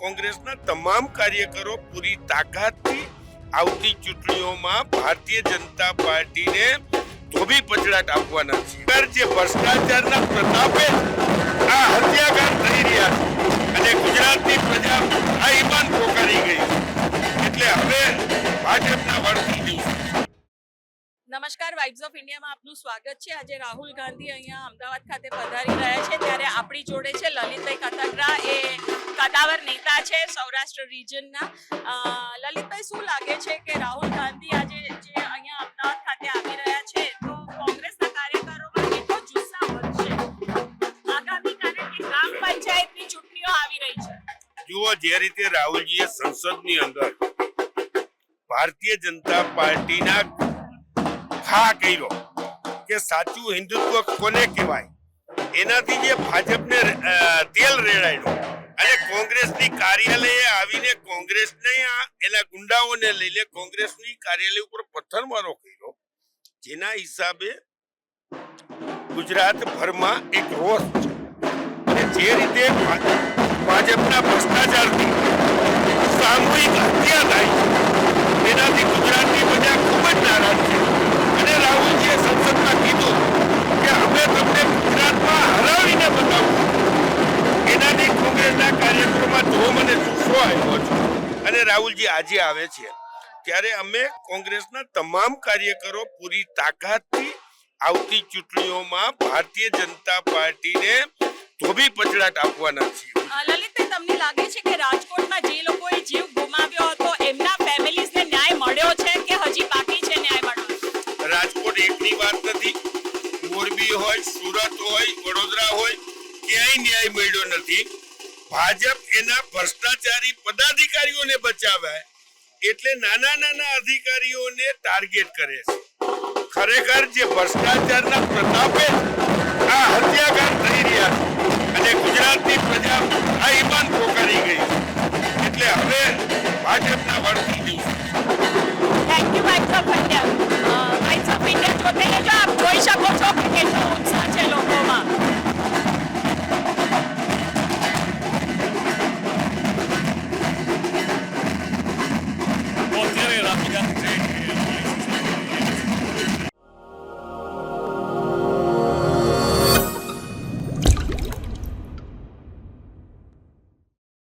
કોંગ્રેસના તમામ કાર્યકરો પૂરી તાકાતથી આવતી ચૂંટણીઓમાં ભારતીય જનતા પાર્ટીને ધોબી પછડાટ આપવાના છે. જે ભ્રષ્ટાચારના પ્રતાપે આ હત્યાકાંડ થઈ રહ્યા છે અને ગુજરાતની પ્રજા આ ઈમાન પોકારી ગઈ એટલે હવે ભાજપના વળતી દિવસ નમસ્કાર વાઇબ્સ ઓફ ઇન્ડિયામાં આપનું સ્વાગત છે. આજે રાહુલ ગાંધી અહીંયા અમદાવાદ ખાતે પધારી રહ્યા છે. ત્યારે આપણી જોડે છે લલિતભાઈ કથગરા કદાવર નેતા છે સૌરાષ્ટ્ર રિજનના લલિતભાઈ, શું લાગે છે કે રાહુલ ગાંધી આજે જે અહીંયા અમદાવાદ ખાતે આવી રહ્યા છે, તો કોંગ્રેસના કાર્યકરોમાં કેટલો જુસ્સા વધશે આગામી કારણ કે ગ્રામ પંચાયતની ચૂંટણીઓ આવી રહી છે. જુઓ જે રીતે રાહુલજીએ સંસદની અંદર ભારતીય જનતા પાર્ટીના ખા કર્યો કે સાચું હિન્દુત્વ કોને કહેવાય? એનાથી જે ભાજપને તેલ રેડાયું અને કોંગ્રેસની કાર્યાલય આવીને કોંગ્રેસને એના ગુંડાઓને લઈને કોંગ્રેસની કાર્યાલય ઉપર પથ્થરમારો કર્યો, જેના હિસાબે ગુજરાત ભરમાં એક રોષ છે. જે રીતે ભાજપના ભ્રષ્ટાચારથી સામૂહિક હત્યા થાય છે એનાથી ગુજરાતની પ્રજા ખૂબ જ નારાજ છે અને રાહુલજીએ સંસદમાં કીધું કે અમે તમને ગુજરાતમાં હરાવીને બતાવું એનાથી કોંગ્રેસના કાર્યક્રમમાં જો અને જુસ્સો આવ્યો છે અને રાહુલજી આજે આવે છે. ત્યારે અમે કોંગ્રેસના તમામ કાર્યકરો પૂરી તાકાતથી આવતી ચૂંટણીઓમાં ભારતીય જનતા પાર્ટીને ધોબી પછડાટ આપવાના છીએ. લલિત તમને લાગે છે કે રાજકોટમાં જે લોકોએ જીવ ગુમાવ્યો હતો એમના ફેમિલીઝને ન્યાય મળ્યો છે કે હજી બાકી છે ન્યાય મળવાનો રાજકોટ એકની વાત નથી. મોરબી હોય સુરત હોય વડોદરા હોય ક્યાંય ન્યાય મળ્યો નથી. ભાજપ એના ભ્રષ્ટાચારી પદાધિકારીઓને બચાવે એટલે નાના નાના અધિકારીઓને ટાર્ગેટ કરે છે. ખરેખર જે ભ્રષ્ટાચારના પ્રતાપે